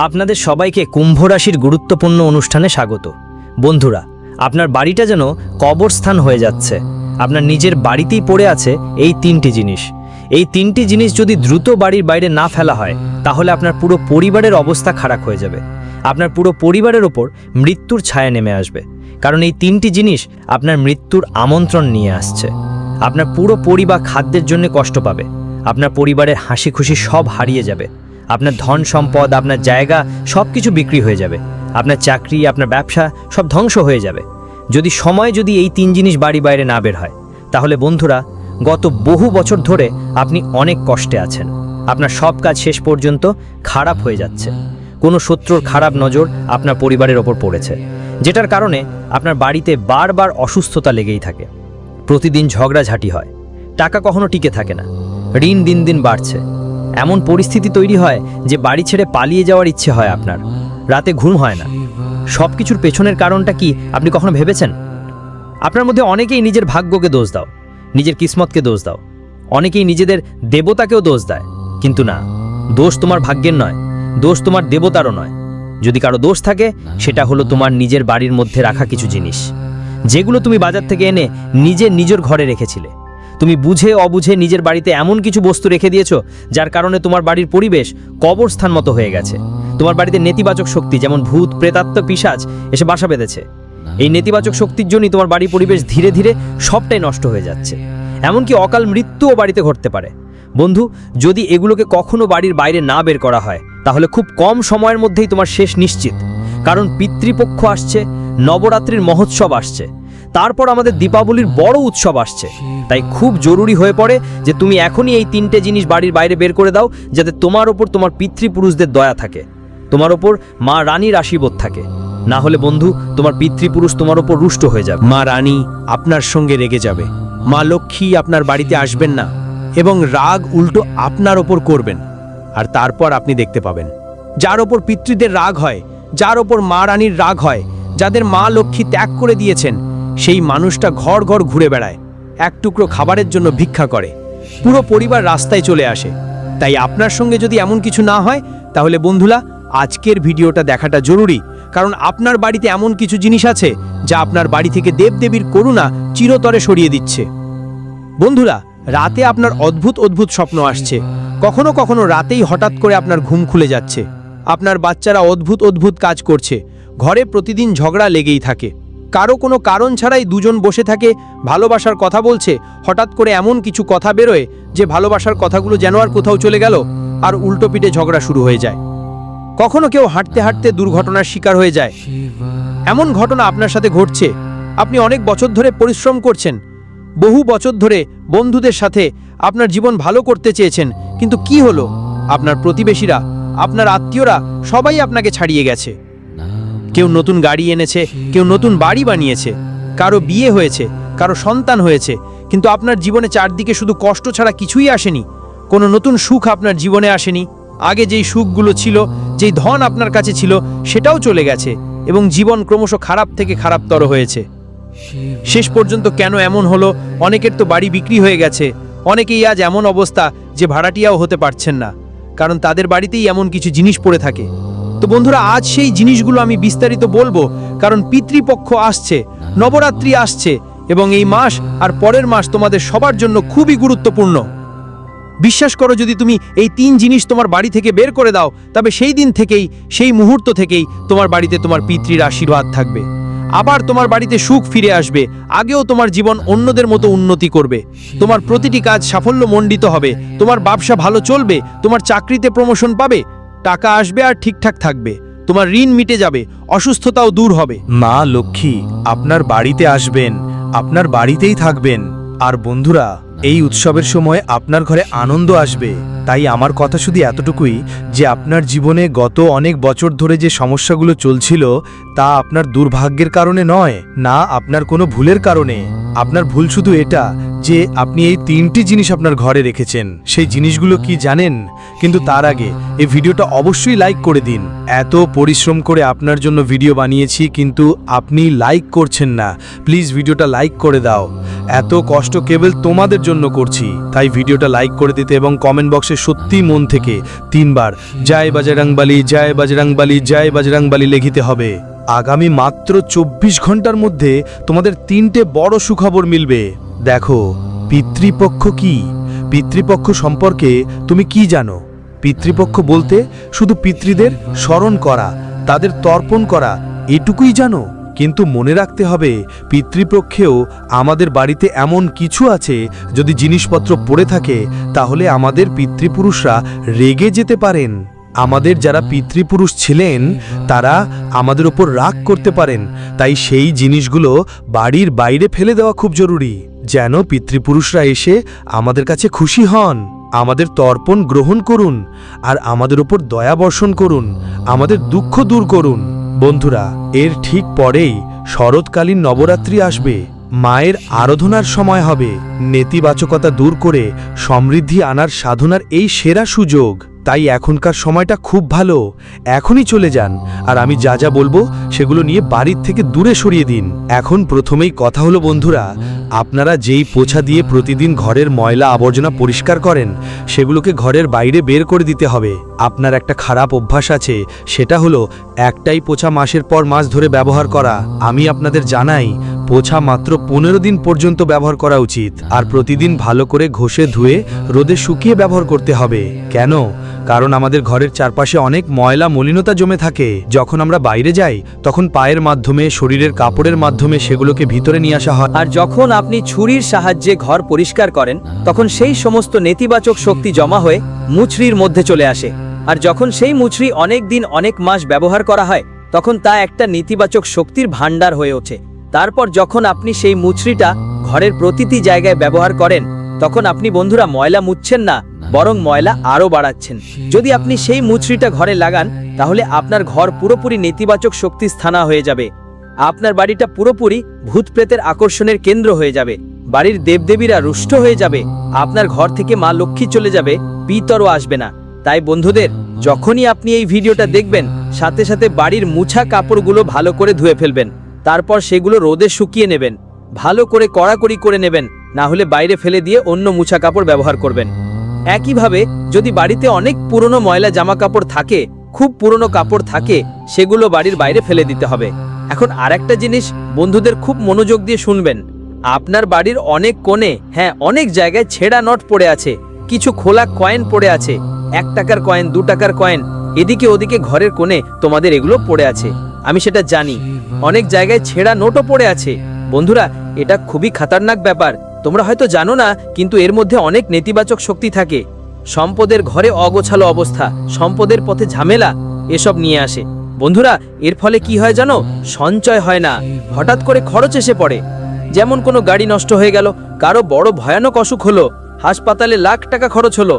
আপনাদের সবাইকে কুম্ভ রাশির গুরুত্বপূর্ণ অনুষ্ঠানে স্বাগত। বন্ধুরা, আপনার বাড়িটা যেন কবরস্থান হয়ে যাচ্ছে। আপনার নিজের বাড়িতেই পড়ে আছে এই তিনটি জিনিস। এই তিনটি জিনিস যদি দ্রুত বাড়ির বাইরে না ফেলা হয়, তাহলে আপনার পুরো পরিবারের অবস্থা খারাপ হয়ে যাবে। আপনার পুরো পরিবারের ওপর মৃত্যুর ছায়া নেমে আসবে। কারণ এই তিনটি জিনিস আপনার মৃত্যুর আমন্ত্রণ নিয়ে আসছে। আপনার পুরো পরিবার খাদ্যের জন্য কষ্ট পাবে। আপনার পরিবারের হাসি খুশি সব হারিয়ে যাবে। আপনার ধন সম্পদ, আপনার জায়গা সব কিছু বিক্রি হয়ে যাবে। আপনার চাকরি, আপনার ব্যবসা সব ধ্বংস হয়ে যাবে। যদি সময় যদি এই তিন জিনিস বাড়ি বাইরে না বের হয়, তাহলে বন্ধুরা, গত বহু বছর ধরে আপনি অনেক কষ্টে আছেন। আপনার সব কাজ শেষ পর্যন্ত খারাপ হয়ে যাচ্ছে। কোনো শত্রুর খারাপ নজর আপনার পরিবারের ওপর পড়েছে, যেটার কারণে আপনার বাড়িতে বারবার অসুস্থতা লেগেই থাকে। প্রতিদিন ঝগড়াঝাটি হয়, টাকা কখনো টিকে থাকে না, ঋণ দিন দিন বাড়ছে। এমন পরিস্থিতি তৈরি হয় যে বাড়ি ছেড়ে পালিয়ে যাওয়ার ইচ্ছে হয় আপনার। রাতে ঘুম হয় না। সব কিছুর পেছনের কারণটা কি আপনি কখনো ভেবেছেন? আপনার মধ্যে অনেকেই নিজের ভাগ্যকে দোষ দাও, নিজের কিসমতকে দোষ দাও। অনেকেই নিজেদের দেবতাকেও দোষ দেয়। কিন্তু না, দোষ তোমার ভাগ্যের নয়, দোষ তোমার দেবতারও নয়। যদি কারও দোষ থাকে, সেটা হলো তোমার নিজের বাড়ির মধ্যে রাখা কিছু জিনিস। যেগুলো তুমি বাজার থেকে এনে নিজের নিজের ঘরে রেখেছিলে। তুমি বুঝে অবুঝে নিজের বাড়িতে এমন কিছু বস্তু রেখে দিয়েছ, যার কারণে তোমার বাড়ির পরিবেশ কবরস্থান মতো হয়ে গেছে। তোমার বাড়িতে নেতিবাচক শক্তি, যেমন ভূত, প্রেতাত্ম, পিসাজ, এসে বাসা বেঁধেছে। এই নেতিবাচক শক্তির জন্যই তোমার বাড়ির পরিবেশ ধীরে ধীরে সবটাই নষ্ট হয়ে যাচ্ছে। এমনকি অকাল মৃত্যুও বাড়িতে ঘটতে পারে। বন্ধু, যদি এগুলোকে কখনো বাড়ির বাইরে না বের করা হয়, তাহলে খুব কম সময়ের মধ্যেই তোমার শেষ নিশ্চিত। কারণ পিতৃপক্ষ আসছে, নবরাত্রির মহোৎসব আসছে। তারপর আমাদের দীপাবলির বড় উৎসব আসছে। তাই খুব জরুরি হয়ে পড়ে যে তুমি এখনই এই তিনটে জিনিস বাড়ির বাইরে বের করে দাও, যাতে তোমার ওপর তোমার পিতৃপুরুষদের দয়া থাকে। তোমার ওপর মা রানীর আশীর্বাদ থাকে। না হলে বন্ধু, তোমার পিতৃপুরুষ তোমার ওপর রুষ্ট হয়ে যাবে। মা রানী আপনার সঙ্গে রেগে যাবে। মা লক্ষ্মী আপনার বাড়িতে আসবেন না এবং রাগ উল্টো আপনার ওপর করবেন। আর তারপর আপনি দেখতে পাবেন। যার ওপর পিতৃদের রাগ হয়, যার ওপর মা রানীর রাগ হয়, যাদের মা লক্ষ্মী ত্যাগ করে দিয়েছেন সেই মানুষটা ঘর ঘর ঘুরে বেড়ায়, এক টুকরো খাবারের জন্য ভিক্ষা করে। পুরো পরিবার রাস্তায় চলে আসে। তাই আপনার সঙ্গে যদি এমন কিছু না হয়, তাহলে বন্ধুরা, আজকের ভিডিওটা দেখাটা জরুরি। কারণ আপনার বাড়িতে এমন কিছু জিনিস আছে, যা আপনার বাড়ি থেকে দেবদেবীর করুণা চিরতরে সরিয়ে দিচ্ছে। বন্ধুরা, রাতে আপনার অদ্ভুত অদ্ভুত স্বপ্ন আসছে। কখনো কখনো রাতেই হঠাৎ করে আপনার ঘুম খুলে যাচ্ছে। আপনার বাচ্চারা অদ্ভুত অদ্ভুত কাজ করছে। ঘরে প্রতিদিন ঝগড়া লেগেই থাকে। কারও কোনো কারণ ছাড়াই দুজন বসে থাকে, ভালোবাসার কথা বলছে, হঠাৎ করে এমন কিছু কথা বেরোয় যে ভালোবাসার কথাগুলো যেন আর কোথাও চলে গেল আর উল্টো পিঠে ঝগড়া শুরু হয়ে যায়। কখনো কেউ হাঁটতে হাঁটতে দুর্ঘটনার শিকার হয়ে যায়। এমন ঘটনা আপনার সাথে ঘটছে। আপনি অনেক বছর ধরে পরিশ্রম করছেন। বহু বছর ধরে বন্ধুদের সাথে আপনার জীবন ভালো করতে চেয়েছেন, কিন্তু কি হলো? আপনার প্রতিবেশীরা, আপনার আত্মীয়রা সবাই আপনাকে ছাড়িয়ে গেছে। কেউ নতুন গাড়ি এনেছে, কেউ নতুন বাড়ি বানিয়েছে, কারও বিয়ে হয়েছে, কারও সন্তান হয়েছে, কিন্তু আপনার জীবনে চারদিকে শুধু কষ্ট ছাড়া কিছুই আসেনি। কোনো নতুন সুখ আপনার জীবনে আসেনি। আগে যেই সুখগুলো ছিল, যেই ধন আপনার কাছে ছিল, সেটাও চলে গেছে এবং জীবন ক্রমশ খারাপ থেকে খারাপতর হয়েছে। শেষ পর্যন্ত কেন এমন হলো? অনেকের তো বাড়ি বিক্রি হয়ে গেছে। অনেকেই আজ এমন অবস্থা যে ভাড়াটিয়াও হতে পারছেন না, কারণ তাদের বাড়িতেই এমন কিছু জিনিস পড়ে থাকে। তো বন্ধুরা, আজ সেই জিনিসগুলো আমি বিস্তারিত বলব, কারণ পিতৃপক্ষ আসছে, নবরাত্রি আসছে, এবং এই মাস আর পরের মাস তোমাদের সবার জন্য খুবই গুরুত্বপূর্ণ। বিশ্বাস করো, যদি তুমি এই তিন জিনিস তোমার বাড়ি থেকে বের করে দাও, তবে সেই দিন থেকেই, সেই মুহূর্ত থেকেই তোমার বাড়িতে তোমার পিতৃর আশীর্বাদ থাকবে। আবার তোমার বাড়িতে সুখ ফিরে আসবে, আগেও তোমার জীবন অন্যদের মতো উন্নতি করবে। তোমার প্রতিটি কাজ সাফল্য মণ্ডিত হবে, তোমার ব্যবসা ভালো চলবে, তোমার চাকরিতে প্রমোশন পাবে টাকা আসবে আর ঠিকঠাক থাকবে। তোমার ঋণ মিটে যাবে, অসুস্থতাও দূর হবে। মা লক্ষ্মী, আপনার বাড়িতে আসবেন, আপনার বাড়িতেই থাকবেন। আর বন্ধুরা এই উৎসবের সময় আপনার ঘরে আনন্দ আসবে। তাই আমার কথা শুধু এতটুকুই যে আপনার জীবনে গত অনেক বছর ধরে যে সমস্যাগুলো চলছিল, তা আপনার দুর্ভাগ্যের কারণে নয়, না আপনার কোনো ভুলের কারণে। আপনার ভুল শুধু এটা যে আপনি এই তিনটি জিনিস আপনার ঘরে রেখেছেন। সেই জিনিসগুলো কি জানেন? কিন্তু তার আগে এই ভিডিওটা অবশ্যই লাইক করে দিন। এত পরিশ্রম করে আপনার জন্য ভিডিও বানিয়েছি, কিন্তু আপনি লাইক করছেন না। প্লিজ ভিডিওটা লাইক করে দাও। এত কষ্ট কেবল তোমাদের জন্য করছি। তাই ভিডিওটা লাইক করে দিতে এবং কমেন্ট বক্সে সত্যি মন থেকে তিনবার জয় বাজরাংবালি জয় বাজরাংবালি জয় বাজরাংবালি লিখিতে হবে। আগামী মাত্র চব্বিশ ঘণ্টার মধ্যে তোমাদের তিনটে বড় সুখবর মিলবে। দেখো, পিতৃপক্ষ কি? পিতৃপক্ষ সম্পর্কে তুমি কি জানো? পিতৃপক্ষ বলতে শুধু পিতৃদের স্মরণ করা, তাদের তর্পণ করা, এটুকুই জানো? কিন্তু মনে রাখতে হবে, পিতৃপক্ষেও আমাদের বাড়িতে এমন কিছু আছে, যদি জিনিসপত্র পড়ে থাকে, তাহলে আমাদের পিতৃপুরুষরা রেগে যেতে পারেন। আমাদের যারা পিতৃপুরুষ ছিলেন, তারা আমাদের ওপর রাগ করতে পারেন। তাই সেই জিনিসগুলো বাড়ির বাইরে ফেলে দেওয়া খুব জরুরি, যেন পিতৃপুরুষরা এসে আমাদের কাছে খুশি হন। আমাদের তর্পণ গ্রহণ করুন, আর আমাদের ওপর দয়া বর্ষণ করুন, আমাদের দুঃখ দূর করুন। বন্ধুরা, এর ঠিক পরেই শরৎকালীন নবরাত্রি আসবে। মায়ের আরাধনার সময় হবে। নেতিবাচকতা দূর করে সমৃদ্ধি আনার সাধনার এই সেরা সুযোগ। তাই এখনকার সময়টা খুব ভালো। এখনই চলে যান, আর আমি যা যা বলব সেগুলো নিয়ে বাড়ির থেকে দূরে সরিয়ে দিন। এখন প্রথমেই কথা হলো, বন্ধুরা, আপনারা যেই পোছা দিয়ে প্রতিদিন ঘরের ময়লা আবর্জনা পরিষ্কার করেন, সেগুলোকে ঘরের বাইরে বের করে দিতে হবে। আপনার একটা খারাপ অভ্যাস আছে, সেটা হলো একটাই পোছা মাসের পর মাস ধরে ব্যবহার করা। আমি আপনাদের জানাই, পোছা মাত্র পনেরো দিন পর্যন্ত ব্যবহার করা উচিত, আর প্রতিদিন ভালো করে ঘষে ধুয়ে রোদে শুকিয়ে ব্যবহার করতে হবে। কেন? কারণ আমাদের ঘরের চারপাশে অনেক ময়লা মলিনতা জমে থাকে। যখন আমরা বাইরে যাই, তখন পায়ের মাধ্যমে, শরীরের কাপড়ের মাধ্যমে সেগুলোকে ভিতরে নিয়ে আসা হয়। আর যখন আপনি ছুরির সাহায্যে ঘর পরিষ্কার করেন, তখন সেই সমস্ত নেতিবাচক শক্তি জমা হয়ে মুচড়ির মধ্যে চলে আসে। আর যখন সেই মুচড়ি অনেক দিন, অনেক মাস ব্যবহার করা হয়, তখন তা একটা নেতিবাচক শক্তির ভাণ্ডার হয়ে ওঠে। তারপর যখন আপনি সেই মুচড়িটা ঘরের প্রতিটি জায়গায় ব্যবহার করেন, তখন আপনি বন্ধুরা ময়লা মুছছেন না বরং ময়লা আরও বাড়াচ্ছেন। যদি আপনি সেই মুচড়িটা ঘরে লাগান, তাহলে আপনার ঘর পুরোপুরি নেতিবাচক শক্তি স্থানা হয়ে যাবে। আপনার বাড়িটা পুরোপুরি ভূত প্রেতের আকর্ষণের কেন্দ্র হয়ে যাবে। বাড়ির দেবদেবীরা রুষ্ট হয়ে যাবে। আপনার ঘর থেকে মা লক্ষ্মী চলে যাবে, পিতরও আসবে না। তাই বন্ধুদের, যখনই আপনি এই ভিডিওটা দেখবেন, সাথে সাথে বাড়ির মুছা কাপড়গুলো ভালো করে ধুয়ে ফেলবেন। তারপর সেগুলো রোদে শুকিয়ে নেবেন। ভালো করে কড়াকড়ি করে নেবেন, না হলে বাইরে ফেলে দিয়ে অন্য মুছা কাপড় ব্যবহার করবেন। একইভাবে, যদি বাড়িতে অনেক পুরনো ময়লা জামা কাপড় থাকে, খুব পুরনো কাপড় থাকে, সেগুলো বাড়ির বাইরে ফেলে দিতে হবে। এখন আরেকটা জিনিস বন্ধুদের খুব মনোযোগ দিয়ে শুনবেন। আপনার বাড়ির অনেক কোণে হ্যাঁ অনেক জায়গায় ছেঁড়া নট পড়ে আছে, কিছু খোলা কয়েন পড়ে আছে, এক টাকার কয়েন, দু টাকার কয়েন, এদিকে ওদিকে ঘরের কোণে তোমাদের এগুলো পড়ে আছে। আমি সেটা জানি। অনেক জায়গায় ছেঁড়া নোটও পড়ে আছে। বন্ধুরা, এটা খুবই খাতারনাক ব্যাপার। তোমরা হয়তো জানো না, কিন্তু এর মধ্যে অনেক নেতিবাচক শক্তি থাকে। সম্পদের ঘরে অগোছালো অবস্থা, সম্পদের পথে ঝামেলা, এসব নিয়ে আসে। বন্ধুরা, এর ফলে কি হয় জানো? সঞ্চয় হয় না। হঠাৎ করে খরচ এসে পড়ে। যেমন কোনো গাড়ি নষ্ট হয়ে গেল, কারও বড় ভয়ানক অসুখ হলো, হাসপাতালে লাখ টাকা খরচ হলো,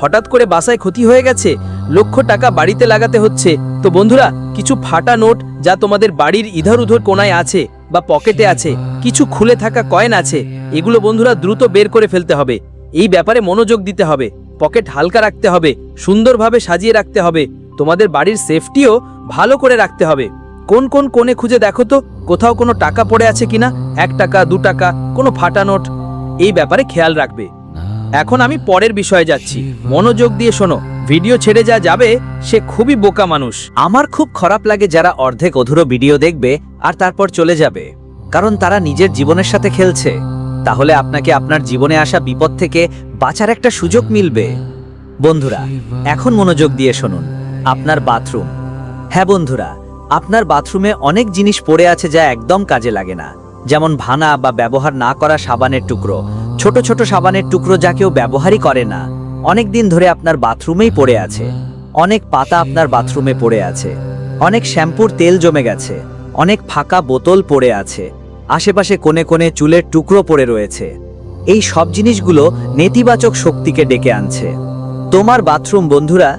হঠাৎ করে বাসায় ক্ষতি হয়ে গেছে, লক্ষ টাকা বাড়িতে লাগাতে হচ্ছে। তো বন্ধুরা, কিছু ফাটা নোট যা তোমাদের বাড়ির ইধার উধর কোনায় আছে বা পকেটে আছে, কিছু খুলে থাকা কয়েন আছে, এগুলো বন্ধুরা দ্রুত বের করে ফেলতে হবে। এই ব্যাপারে মনোযোগ দিতে হবে, পকেট হালকা রাখতে হবে, সুন্দরভাবে সাজিয়ে রাখতে হবে, তোমাদের বাড়ির সেফটিও ভালো করে রাখতে হবে। কোন কোন কোণে খুঁজে দেখো তো, কোথাও কোনো টাকা পড়ে আছে কিনা, এক টাকা, দু টাকা, কোনো ফাটা নোট, এই ব্যাপারে খেয়াল রাখবে। এখন আমি পরের বিষয়ে যাচ্ছি, মনোযোগ দিয়ে শোনো। ভিডিও ছেড়ে যা যাবে, সে খুবই বোকা মানুষ। আমার খুব খারাপ লাগে যারা অর্ধেক অধুরো ভিডিও দেখবে আর তারপর চলে যাবে। কারণ তারা নিজের জীবনের সাথে খেলছে। তাহলে আপনাকে আপনার জীবনে আসা বিপদ থেকে বাঁচার একটা সুযোগ মিলবে। বন্ধুরা, এখন মনোযোগ দিয়ে শুনুন। আপনার বাথরুম। হ্যাঁ বন্ধুরা, আপনার বাথরুমে অনেক জিনিস পড়ে আছে যা একদম কাজে লাগে না। যেমন ভানা বা ব্যবহার না করা সাবানের টুকরো। ছোট ছোট সাবানের টুকরো যা কেউ ব্যবহারই করে না। অনেক দিন ধরে আপনার বাথরুমেই পড়ে আছে। অনেক পাতা আপনার বাথরুমে পড়ে আছে। অনেক শ্যাম্পুর তেল জমে গেছে। অনেক ফাঁকা বোতল পড়ে আছে। আশেপাশে কোণে কোণে চুলের টুকরো পড়ে রয়েছে। এই সব জিনিসগুলো নেতিবাচক শক্তিকে ডেকে আনছে। তোমার বাথরুম, বন্ধুরা,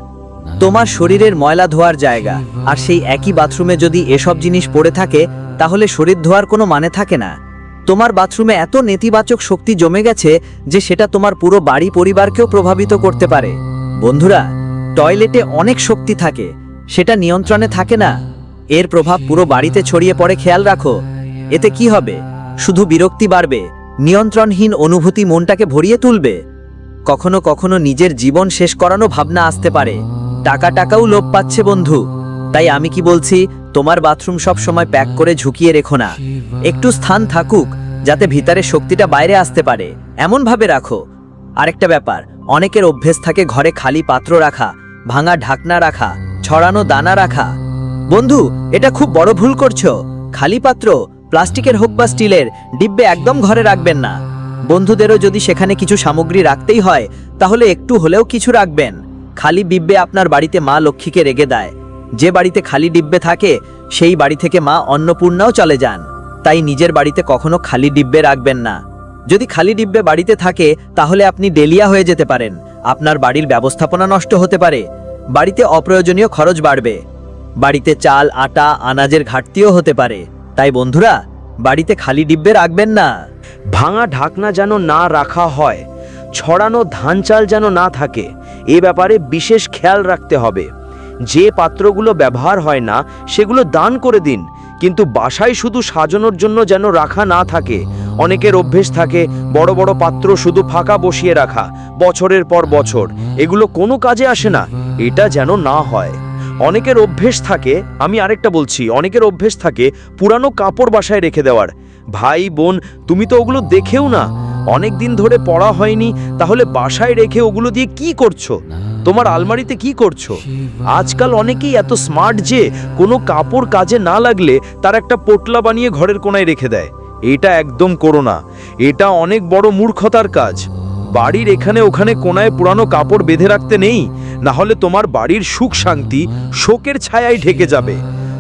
তোমার শরীরের ময়লা ধোয়ার জায়গা। আর সেই একই বাথরুমে যদি এসব জিনিস পড়ে থাকে, তাহলে শরীর ধোয়ার কোনো মানে থাকে না। তোমার বাথরুমে এত নেতিবাচক শক্তি জমে গেছে যে সেটা তোমার পুরো বাড়ি পরিবারকেও প্রভাবিত করতে পারে। বন্ধুরা, টয়লেটে অনেক শক্তি থাকে, সেটা নিয়ন্ত্রণে থাকে না। এর প্রভাব পুরো বাড়িতে ছড়িয়ে পড়ে, খেয়াল রাখো। এতে কি হবে? শুধু বিরক্তি বাড়বে, নিয়ন্ত্রণহীন অনুভূতি মনটাকে ভরিয়ে তুলবে। কখনো কখনো নিজের জীবন শেষ করানো ভাবনা আসতে পারে। টাকা টাকাও লোভ পাচ্ছে, বন্ধু। তাই আমি কি বলছি? তোমার বাথরুম সব সময় প্যাক করে ঝুঁকিয়ে রেখো না। একটু স্থান থাকুক, যাতে ভিতরে শক্তিটা বাইরে আসতে পারে। এমন ভাবে রাখো। আরেকটা ব্যাপার, অনেকের অভ্যেস থাকে ঘরে খালি পাত্র রাখা, ভাঙা ঢাকনা রাখা, ছড়ানো দানা রাখা। বন্ধু, এটা খুব বড় ভুল করছ। খালি পাত্র, প্লাস্টিকের হোক বা স্টিলের, ডিব্বে একদম ঘরে রাখবেন না। বন্ধুদেরও যদি সেখানে কিছু সামগ্রী রাখতেই হয়, তাহলে একটু হলেও কিছু রাখবেন। খালি ডিব্বে আপনার বাড়িতে মা লক্ষ্মীকে রেগে দেয়। যে বাড়িতে খালি ডিব্বে থাকে, সেই বাড়ি থেকে মা অন্নপূর্ণাও চলে যান। তাই নিজের বাড়িতে কখনো খালি ডিব্বে রাখবেন না। যদি খালি ডিব্বে বাড়িতে থাকে, তাহলে আপনি ডেলিয়া হয়ে যেতে পারেন। আপনার বাড়ির ব্যবস্থাপনা নষ্ট হতে পারে। বাড়িতে অপ্রয়োজনীয় খরচ বাড়বে। বাড়িতে চাল, আটা, আনাজের ঘাটতিও হতে পারে। তাই বন্ধুরা, বাড়িতে খালি ডিব্বে রাখবেন না। ভাঙা ঢাকনা যেন না রাখা হয়, ছড়ানো ধান চাল যেন না থাকে, এ ব্যাপারে বিশেষ খেয়াল রাখতে হবে। যে পাত্রগুলো ব্যবহার হয় না, সেগুলো দান করে দিন। কিন্তু বাসায় শুধু সাজানোর জন্য যেন রাখা না থাকে। অনেকের অভ্যেস থাকে, বড় বড় পাত্র শুধু ফাঁকা বসিয়ে রাখা, বছরের পর বছর। এগুলো কোনো কাজে আসে না, এটা যেন না হয়। অনেকের অভ্যেস থাকে, আমি আরেকটা বলছি, অনেকের অভ্যেস থাকে পুরানো কাপড় বাসায় রেখে দেওয়ার। ভাই, বোন, তুমি তো ওগুলো দেখেও না। অনেক দিন ধরে পড়া হয়নি, তাহলে বাসায় রেখে ওগুলো দিয়ে কি করছ? তোমার আলমারিতে কি করছ? আজকাল অনেকেই এত স্মার্ট যে কোনো কাপড় কাজে না লাগলে তার একটা পোটলা বানিয়ে ঘরের কোনায় রেখে দেয়। এটা একদম করো না। এটা অনেক বড় মূর্খতার কাজ। বাড়ির এখানে ওখানে কোনায় পুরানো কাপড় বেঁধে রাখতে নেই। না হলে তোমার বাড়ির সুখ শান্তি শোকের ছায়ায় ঢেকে যাবে।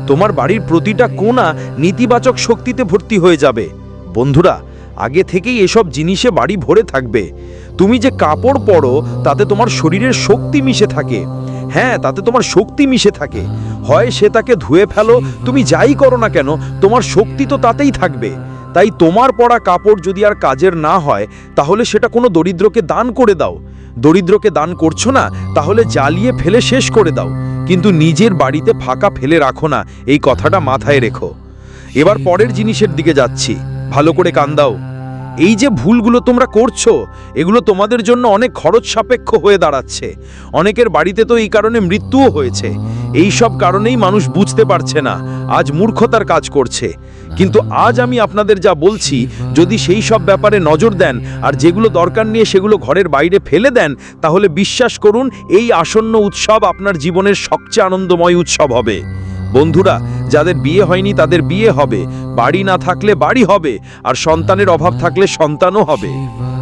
তোমার বাড়ির প্রতিটা কোণা নেতিবাচক শক্তিতে ভর্তি হয়ে যাবে। বন্ধুরা আগে থেকেই এসব জিনিসে বাড়ি ভরে থাকবে। তুমি যে কাপড় পরো, তাতে তোমার শরীরের শক্তি মিশে থাকে। হ্যাঁ তাতে তোমার শক্তি মিশে থাকে। হয় সে তাকে ধুয়ে ফেলো, তুমি যাই করো না কেন, তোমার শক্তি তো তাতেই থাকবে। তাই তোমার পরা কাপড় যদি আর কাজের না হয়, তাহলে সেটা কোনো দরিদ্রকে দান করে দাও। দরিদ্রকে দান করছ না, তাহলে জ্বালিয়ে ফেলে শেষ করে দাও। কিন্তু নিজের বাড়িতে ফাঁকা ফেলে রাখো না, এই কথাটা মাথায় রেখো। এবার পরের জিনিসের দিকে যাচ্ছি। ভালো করে কান দাও। এই যে ভুলগুলো তোমরা করছ, এগুলো তোমাদের জন্য অনেক খরচ সাপেক্ষ হয়ে দাঁড়াচ্ছে। অনেকের বাড়িতে তো এই কারণে মৃত্যুও হয়েছে। এই সব কারণেই মানুষ বুঝতে পারছে না, আজ মূর্খতার কাজ করছে। কিন্তু আজ আমি আপনাদের যা বলছি, যদি সেই সব ব্যাপারে নজর দেন, আর যেগুলো দরকার নিয়ে সেগুলো ঘরের বাইরে ফেলে দেন, তাহলে বিশ্বাস করুন, এই আসন্ন উৎসব আপনার জীবনের সবচেয়ে আনন্দময় উৎসব হবে। বন্ধুরা, যাদের বিয়ে হয়নি তাদের বিয়ে হবে। বাড়ি না থাকলে বাড়ি হবে, আর সন্তানের অভাব থাকলে সন্তানও হবে।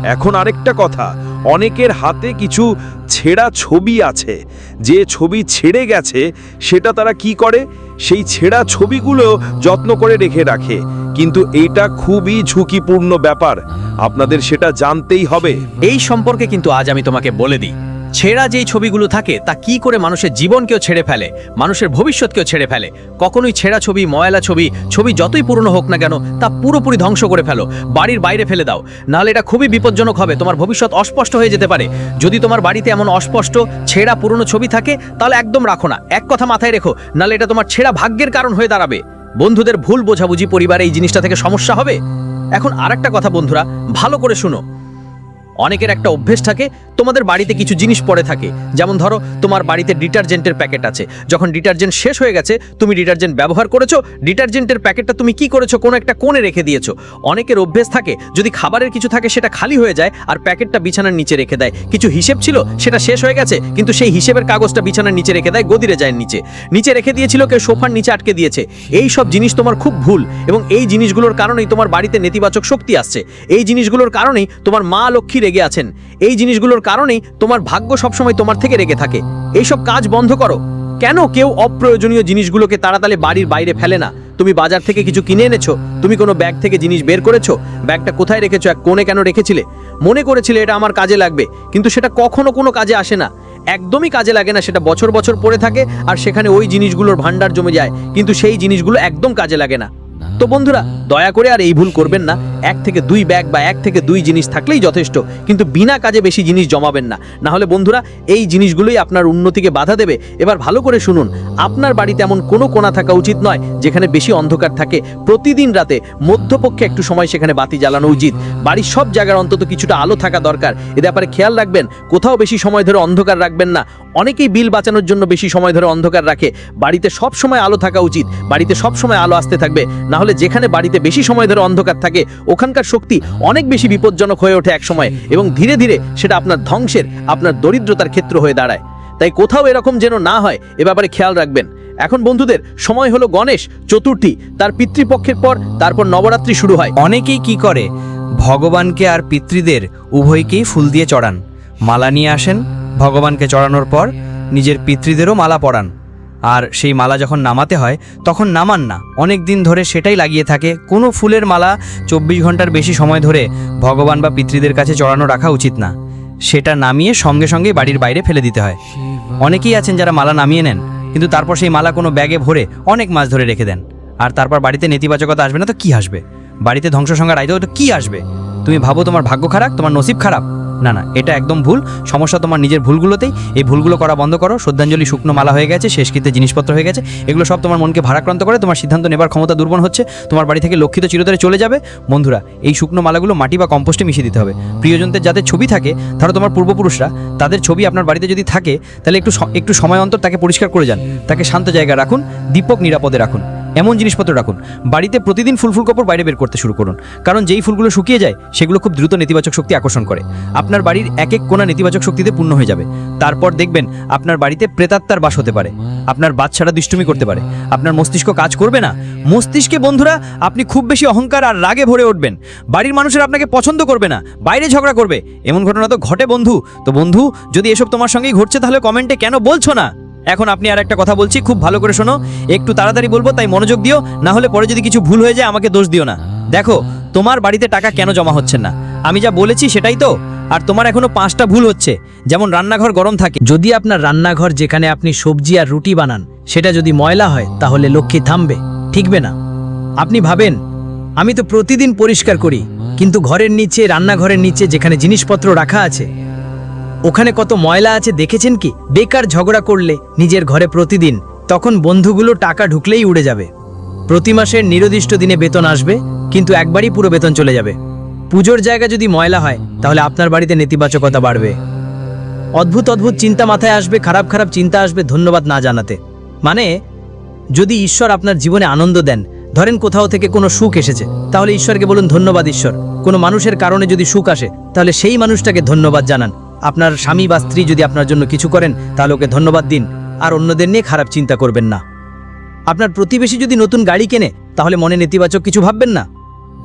এখন আরেকটা কথা, অনেকের হাতে কিছু ছেঁড়া ছবি আছে। যে ছবি ছেড়ে গেছে, সেটা তারা কি করে? সেই ছেঁড়া ছবিগুলো যত্ন করে রেখে রাখে। কিন্তু এইটা খুবই ঝুঁকিপূর্ণ ব্যাপার। আপনাদের সেটা জানতেই হবে। এই সম্পর্কে কিন্তু আজ আমি তোমাকে বলে দিই। ছেঁড়া যেই ছবিগুলো থাকে, তা কি করে মানুষের জীবনকেও ছেড়ে ফেলে? মানুষের ভবিষ্যৎকেও ছেড়ে ফেলে? কখনোই ছেঁড়া ছবি, ময়লা ছবি ছবি যতই পুরনো হোক না কেন, তা পুরোপুরি ধ্বংস করে ফেলো। বাড়ির বাইরে ফেলে দাও। নাহলে এটা খুবই বিপজ্জনক হবে। তোমার ভবিষ্যৎ অস্পষ্ট হয়ে যেতে পারে। যদি তোমার বাড়িতে এমন অস্পষ্ট, ছেঁড়া পুরনো ছবি থাকে, তাহলে একদম রাখো না। এক কথা মাথায় রেখো, নাহলে এটা তোমার ছেঁড়া ভাগ্যের কারণ হয়ে দাঁড়াবে। বন্ধুদের ভুল বোঝাবুঝি পরিবারে এই জিনিসটা থেকে সমস্যা হবে? এখন আরেকটা কথা বন্ধুরা, ভালো করে শুনো। অনেকের একটা অভ্যেস থাকে, তোমাদের বাড়িতে কিছু জিনিস পড়ে থাকে। যেমন ধরো, তোমার বাড়িতে ডিটারজেন্টের প্যাকেট আছে। যখন ডিটারজেন্ট শেষ হয়ে গেছে, তুমি ডিটারজেন্ট ব্যবহার করেছ, ডিটারজেন্টের প্যাকেটটা তুমি কি করেছ, কোনো একটা কোণে রেখে দিয়েছ। অনেকের অভ্যেস থাকে, যদি খাবারের কিছু থাকে, সেটা খালি হয়ে যায় আর প্যাকেটটা বিছানার নিচে রেখে দেয়। কিছু হিসেব ছিল, সেটা শেষ হয়ে গেছে, কিন্তু সেই হিসেবের কাগজটা বিছানার নিচে রেখে দেয়, গদিরে যায় নিচে। নিচে রেখে দিয়েছিল, কেউ সোফার নিচে আটকে দিয়েছে। এই সব জিনিস তোমার খুব ভুল এবং এই জিনিসগুলোর কারণেই তোমার বাড়িতে নেতিবাচক শক্তি আসছে। এই জিনিসগুলোর কারণেই তোমার মা লক্ষ্মী রেগে আছেন। এই জিনিসগুলোর কারণেই তোমার ভাগ্য সবসময় তোমার থেকে রেগে থাকে। এইসব কাজ বন্ধ করো। কেন কেউ অপ্রয়োজনীয় জিনিসগুলোকে তাড়াতাড়ি বাড়ির বাইরে ফেলে না? তুমি বাজার থেকে কিছু কিনে এনেছো? তুমি কোনো ব্যাগ থেকে জিনিস বের করেছ? ব্যাগটা কোথায় রেখেছো? এক কোণে কেন রেখেছিলে? মনে করেছিলে এটা আমার কাজে লাগবে, কিন্তু সেটা কখনো কোনো কাজে আসে না। একদমই কাজে লাগে না, সেটা বছর বছর পড়ে থাকে, আর সেখানে ওই জিনিসগুলোর ভান্ডার জমে যায়, কিন্তু সেই জিনিসগুলো একদম কাজে লাগে না। তো বন্ধুরা, দয়া করে আর এই ভুল করবেন না। এক থেকে দুই ব্যাগ বা এক থেকে দুই জিনিস থাকলেই যথেষ্ট, কিন্তু বিনা কাজে বেশি জিনিস জমাবেন না। না হলে বন্ধুরা, এই জিনিসগুলোই আপনার উন্নতিকে বাধা দেবে। এবার ভালো করে শুনুন, আপনার বাড়িতে এমন কোনো কোণা থাকা উচিত নয়, যেখানে বেশি অন্ধকার থাকে। প্রতিদিন রাতে মধ্যপক্ষে একটু সময় সেখানে বাতি জ্বালানো উচিত। বাড়ির সব জায়গার অন্তত কিছুটা আলো থাকা দরকার। এ ব্যাপারে খেয়াল রাখবেন, কোথাও বেশি সময় ধরে অন্ধকার রাখবেন না। অনেকেই বিল বাঁচানোর জন্য বেশি সময় ধরে অন্ধকার রাখে। বাড়িতে সব সময় আলো থাকা উচিত। বাড়িতে সব সময় আলো আসতে থাকবে। না হলে যেখানে বাড়িতে বেশি সময় ধরে অন্ধকার থাকে, ওখানকার শক্তি অনেক বেশি বিপজ্জনক হয়ে ওঠে এক সময় এবং ধীরে ধীরে সেটা আপনার ধ্বংসের, আপনার দরিদ্রতার ক্ষেত্র হয়ে দাঁড়ায়। তাই কোথাও এরকম যেন না হয়, এ ব্যাপারে খেয়াল রাখবেন। এখন বন্ধুদের, সময় হলো গণেশ, চতুর্থী, তার পিতৃপক্ষের পর, তারপর নবরাত্রি শুরু হয়। অনেকেই কি করে? ভগবানকে আর পিতৃদের উভয়কেই ফুল দিয়ে চড়ান। মালা নিয়ে আসেন ভগবানকে চড়ানোর পর নিজের পিতৃদেরও মালা পরান। আর সেই মালা যখন নামাতে হয়, তখন নামান না। অনেক দিন ধরে সেটাই লাগিয়ে থাকে। কোনো ফুলের মালা চব্বিশ ঘণ্টার বেশি সময় ধরে ভগবান বা পিতৃদের কাছে চড়ানো রাখা উচিত না। সেটা নামিয়ে সঙ্গে সঙ্গে বাড়ির বাইরে ফেলে দিতে হয়। অনেকেই আছেন যারা মালা নামিয়ে নেন, কিন্তু তারপর সেই মালা কোনো ব্যাগে ভরে অনেক মাছ ধরে রেখে দেন। আর তারপর বাড়িতে নেতিবাচকতা আসবে না তো কি আসবে? বাড়িতে ধ্বংস সংখ্যা রাইতে তো কি আসবে? তুমি ভাবো তোমার ভাগ্য খারাপ, তোমার নসিব খারাপ। না না, এটা একদম ভুল। সমস্যা তোমার নিজের ভুলগুলোতেই। এই ভুলগুলো করা বন্ধ করো। শ্রদ্ধাঞ্জলি শুকনো মালা হয়ে গেছে, শেষকৃত্যে জিনিসপত্র হয়ে গেছে। এগুলো সব তোমার মনকে ভারাক্রান্ত করে, তোমার সিদ্ধান্ত নেবার ক্ষমতা দুর্বল হচ্ছে। তোমার বাড়ি থেকে লক্ষিত চিরতরে চলে যাবে। বন্ধুরা, এই শুকনো মালাগুলো মাটি বা কম্পোস্টে মিশিয়ে দিতে হবে। প্রিয়জনদের যাদের ছবি থাকে, ধরো তোমার পূর্বপুরুষরা, তাদের ছবি আপনার বাড়িতে যদি থাকে, তাহলে একটু একটু সময় অন্তর তাকে পরিষ্কার করে যান। তাকে শান্ত জায়গায় রাখুন। দীপক নিরাপদে রাখুন। এমন জিনিসপত্র রাখুন। বাড়িতে প্রতিদিন ফুল কাপড় বাইরে বের করতে শুরু করুন। কারণ যেই ফুলগুলো শুকিয়ে যায়, সেগুলো খুব দ্রুত নেতিবাচক শক্তি আকর্ষণ করে। আপনার বাড়ির এক এক কোণা নেতিবাচক শক্তিতে পূর্ণ হয়ে যাবে। তারপর দেখবেন, আপনার বাড়িতে প্রেতাত্মার বাস হতে পারে। আপনার বাচ্চারা দুষ্টুমি করতে পারে। আপনার মস্তিষ্ক কাজ করবে না। মস্তিষ্কে, বন্ধুরা, আপনি খুব বেশি অহংকার আর রাগে ভরে উঠবেন। বাড়ির মানুষের আপনাকে পছন্দ করবে না, বাইরে ঝগড়া করবে। এমন ঘটনা তো ঘটে, বন্ধু। তো বন্ধু, যদি এসব তোমার সঙ্গেই ঘটছে, তাহলে কমেন্টে কেন বলছো না? এখন আপনি আর একটা কথা বলছি, খুব ভালো করে শোনো। একটু তাড়াতাড়ি বলব, তাই মনোযোগ দিও, না হলে পরে যদি কিছু ভুল হয়ে যায়, আমাকে দোষ দিও না। দেখো, তোমার বাড়িতে টাকা কেন জমা হচ্ছে না? আমি যা বলেছি সেটাই তো? আর তোমার এখনও পাঁচটা ভুল হচ্ছে, যেমন রান্নাঘর গরম থাকে। যদি আপনার রান্নাঘর যেখানে আপনি সবজি আর রুটি বানান, সেটা যদি ময়লা হয়, তাহলে লক্ষ্মী থামবে, ঠিকবে না। আপনি ভাবেন, আমি তো প্রতিদিন পরিষ্কার করি, কিন্তু ঘরের নিচে, রান্নাঘরের নিচে যেখানে জিনিসপত্র রাখা আছে ওখানে কত ময়লা আছে দেখেছেন কি? বেকার ঝগড়া করলে নিজের ঘরে প্রতিদিন, তখন বন্ধুগুলো টাকা ঢুকলেই উড়ে যাবে। প্রতি মাসের নির্দিষ্ট দিনে বেতন আসবে, কিন্তু একবারই পুরো বেতন চলে যাবে। পুজোর জায়গা যদি ময়লা হয়, তাহলে আপনার বাড়িতে নেতিবাচকতা বাড়বে। অদ্ভুত অদ্ভুত চিন্তা মাথায় আসবে, খারাপ খারাপ চিন্তা আসবে, ধন্যবাদ না জানাতে। মানে যদি ঈশ্বর আপনার জীবনে আনন্দ দেন, ধরেন কোথাও থেকে কোনো সুখ এসেছে, তাহলে ঈশ্বরকে বলুন ধন্যবাদ ঈশ্বর। কোনো মানুষের কারণে যদি সুখ আসে, তাহলে সেই মানুষটাকে ধন্যবাদ জানান। আপনার স্বামী বা স্ত্রী যদি আপনার জন্য কিছু করেন, তাহলে ওকে ধন্যবাদ দিন। আর অন্যদের নিয়ে খারাপ চিন্তা করবেন না। আপনার প্রতিবেশী যদি নতুন গাড়ি কেনে, তাহলে মনে নেতিবাচক কিছু ভাববেন না।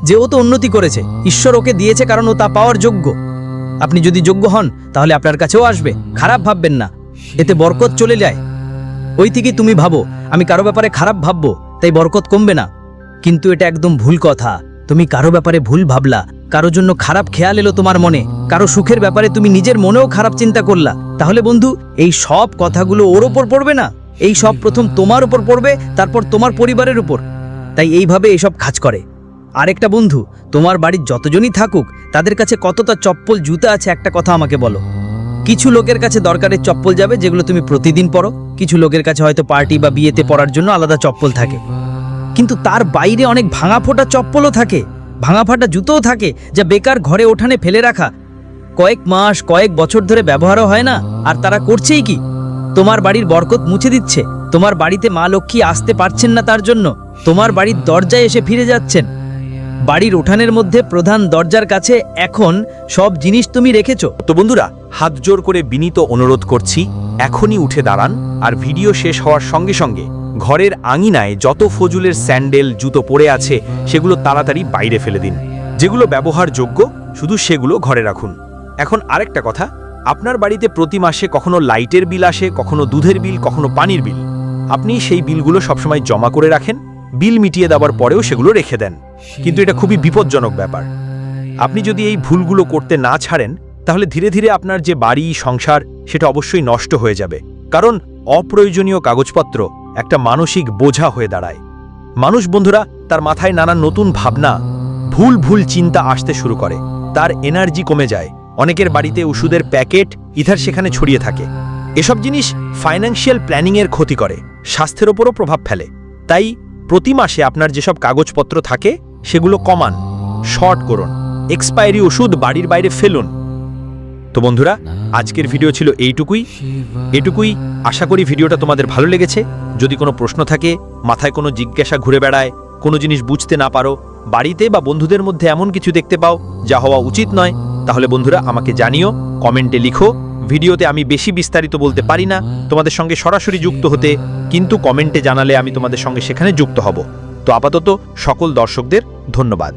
যে ও তো উন্নতি করেছে, ঈশ্বর ওকে দিয়েছে কারণ ও তা পাওয়ার যোগ্য। আপনি যদি যোগ্য হন, তাহলে আপনার কাছেও আসবে, খারাপ ভাববেন না। এতে বরকত চলে যায়। ওই থেকে তুমি ভাবো, আমি কারও ব্যাপারে খারাপ ভাববো, তাই বরকত কমবে না। কিন্তু এটা একদম ভুল কথা। তুমি কারও ব্যাপারে ভুল ভাবলা কারও জন্য খারাপ খেয়াল এলো তোমার মনে, কারও সুখের ব্যাপারে তুমি নিজের মনেও খারাপ চিন্তা করলা। তাহলে বন্ধু, এই সব কথাগুলো ওর ওপর পড়বে না? এই সব প্রথম তোমার উপর পড়বে, তারপর তোমার পরিবারের উপর। তাই এইভাবে এসব কাজ করে। আরেকটা বন্ধু, তোমার বাড়ির যতজনই থাকুক, তাদের কাছে কতটা চপ্পল জুতা আছে একটা কথা আমাকে বলো। কিছু লোকের কাছে দরকারের চপ্পল যাবে, যেগুলো তুমি প্রতিদিন পরো। কিছু লোকের কাছে হয়তো পার্টি বা বিয়েতে পরার জন্য আলাদা চপ্পল থাকে। কিন্তু তার বাইরে অনেক ভাঙা ফোটা চপ্পলও থাকে। ভাঙা ফাটা জুতোও থাকে যা বেকার ঘরে ওঠানে ফেলে রাখা। কয়েক মাস, কয়েক বছর ধরে ব্যবহারও হয় না, আর তারা করছেই কি? তোমার বাড়ির বরকত মুছে দিচ্ছে, তোমার বাড়িতে মা লক্ষ্মী আসতে পারছেন না তার জন্য, তোমার বাড়ির দরজায় এসে ফিরে যাচ্ছেন। বাড়ির উঠানের মধ্যে প্রধান দরজার কাছে এখন সব জিনিস তুমি রেখেছ। তো বন্ধুরা, হাত জোর করে বিনীত অনুরোধ করছি, এখনই উঠে দাঁড়ান, আর ভিডিও শেষ হওয়ার সঙ্গে সঙ্গে ঘরের আঙিনায় যত ফজুলের স্যান্ডেল, জুতো পড়ে আছে, সেগুলো তাড়াতাড়ি বাইরে ফেলে দিন। যেগুলো ব্যবহারযোগ্য, শুধু সেগুলো ঘরে রাখুন। এখন আরেকটা কথা, আপনার বাড়িতে প্রতি মাসে কখনো লাইটের বিল আসে, কখনো দুধের বিল, কখনো পানির বিল। আপনি সেই বিলগুলো সবসময় জমা করে রাখেন, বিল মিটিয়ে দেওয়ার পরেও সেগুলো রেখে দেন। কিন্তু এটা খুবই বিপজ্জনক ব্যাপার। আপনি যদি এই ভুলগুলো করতে না ছাড়েন, তাহলে ধীরে ধীরে আপনার যে বাড়ি, সংসার, সেটা অবশ্যই নষ্ট হয়ে যাবে। কারণ অপ্রয়োজনীয় কাগজপত্র একটা মানসিক বোঝা হয়ে দাঁড়ায়। মানুষ বন্ধুরা, তার মাথায় নানা নতুন ভাবনা, ভুল ভুল চিন্তা আসতে শুরু করে। তার এনার্জি কমে যায়। অনেকের বাড়িতে ওষুধের প্যাকেট, ইধার সেখানে ছড়িয়ে থাকে। এসব জিনিস ফাইন্যান্সিয়াল প্ল্যানিংয়ের ক্ষতি করে, স্বাস্থ্যের ওপরও প্রভাব ফেলে। তাই প্রতি মাসে আপনার যেসব কাগজপত্র থাকে, সেগুলো কমান শর্ট করুন। এক্সপায়ারি ওষুধ বাড়ির বাইরে ফেলুন। তো বন্ধুরা, আজকের ভিডিও ছিল এইটুকুই। এটুকুই আশা করি ভিডিওটা তোমাদের ভালো লেগেছে। যদি কোনো প্রশ্ন থাকে, মাথায় কোনো জিজ্ঞাসা ঘুরে বেড়ায়, কোনো জিনিস বুঝতে না পারো, বাড়িতে বা বন্ধুদের মধ্যে এমন কিছু দেখতে পাও, যা হওয়া উচিত নয়, তাহলে বন্ধুরা আমাকে জানিও, কমেন্টে লিখো। ভিডিওতে আমি বেশি বিস্তারিত বলতে পারি না, তোমাদের সঙ্গে সরাসরি যুক্ত হতে, কিন্তু কমেন্টে জানালে আমি তোমাদের সঙ্গে সেখানে যুক্ত হব। তো আপাতত সকল দর্শকদের ধন্যবাদ।